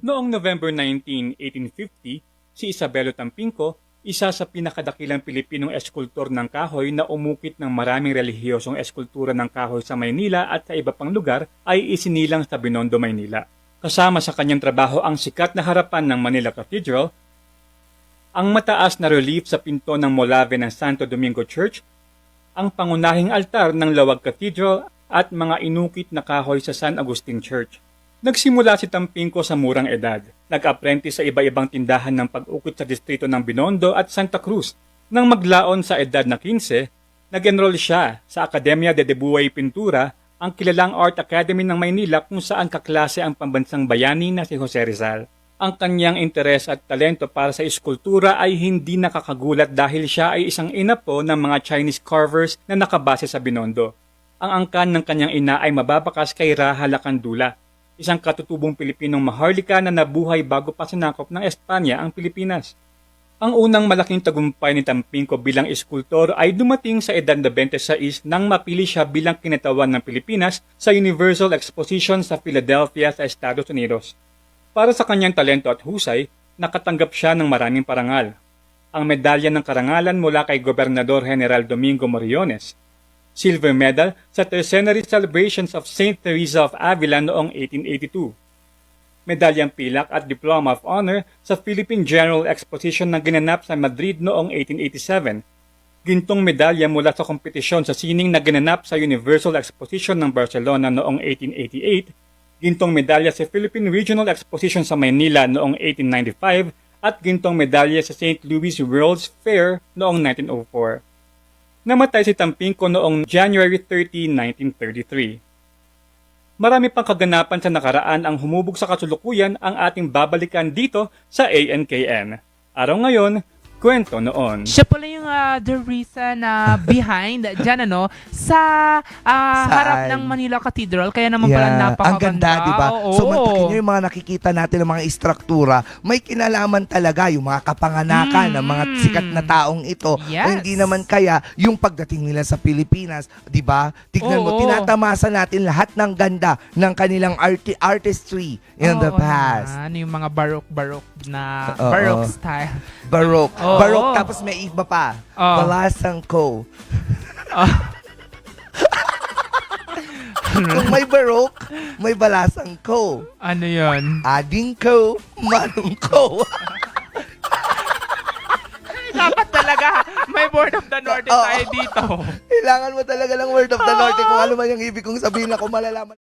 Noong November 19, 1850, si Isabelo Tampinco, isa sa pinakadakilang Pilipinong eskultor ng kahoy na umukit ng maraming relihiyosong eskultura ng kahoy sa Maynila at sa iba pang lugar, ay isinilang sa Binondo, Maynila. Kasama sa kanyang trabaho ang sikat na harapan ng Manila Cathedral, ang mataas na relief sa pinto ng Molave ng Santo Domingo Church, ang pangunahing altar ng Lawag Cathedral at mga inukit na kahoy sa San Agustin Church. Nagsimula si Tampinco sa murang edad. Nag-apprentice sa iba-ibang tindahan ng pag-ukit sa distrito ng Binondo at Santa Cruz. Nang maglaon sa edad na 15, nag-enroll siya sa Academia de Debuay Pintura, ang kilalang art academy ng Maynila kung saan kaklase ang pambansang bayani na si Jose Rizal. Ang kanyang interes at talento para sa eskultura ay hindi nakakagulat dahil siya ay isang ina po ng mga Chinese carvers na nakabase sa Binondo. Ang angkan ng kanyang ina ay mababakas kay Raha Lacandula, isang katutubong Pilipinong maharlika na nabuhay bago pa sinakop ng Espanya ang Pilipinas. Ang unang malaking tagumpay ni Tampinco bilang eskultor ay dumating sa edad na 26 nang mapili siya bilang kinatawan ng Pilipinas sa Universal Exposition sa Philadelphia sa Estados Unidos. Para sa kanyang talento at husay, nakatanggap siya ng maraming parangal. Ang medalya ng karangalan mula kay Gobernador General Domingo Moriones, silver medal sa Tercenary Celebrations of St. Teresa of Avila noong 1882, medalyang pilak at Diploma of Honor sa Philippine General Exposition na ginanap sa Madrid noong 1887, gintong medalya mula sa kompetisyon sa sining na ginanap sa Universal Exposition ng Barcelona noong 1888, gintong medalya sa Philippine Regional Exposition sa Manila noong 1895, at gintong medalya sa St. Louis World's Fair noong 1904. Namatay si Tampinco noong January 30, 1933. Marami pang kaganapan sa nakaraan ang humubog sa kasulukuyan ang ating babalikan dito sa ANKN. Araw ngayon, kwento noon. Siya pala yung ah, the reason na behind dyan ano sa ah, Saan? harap ng Manila Cathedral kaya naman pala napakaganda. Ang ganda, di ba? Oo. So, matik nyo yung mga nakikita natin ng mga istruktura, may kinalaman talaga yung mga kapanganakan Mm. ng mga sikat na taong ito. Yes. O hindi naman kaya yung pagdating nila sa Pilipinas, di ba? Tignan mo, Oo. tinatamasa natin lahat ng ganda ng kanilang arti- artistry in the Oo past. naman, yung mga baroque-baroque na Oo. baroque style. Baroque. Oo. Baroque, tapos may iba pa. Oo. Balasang ko. Ah. Kung may baroque, may balasang ko. ano yun? Ading ko, manong ko. Dapat talaga may Board of the North Oo. tayo dito. Kailangan mo talaga ng word of the Lord. eh, Kung ano man yung ibig kong sabihin ako malalaman.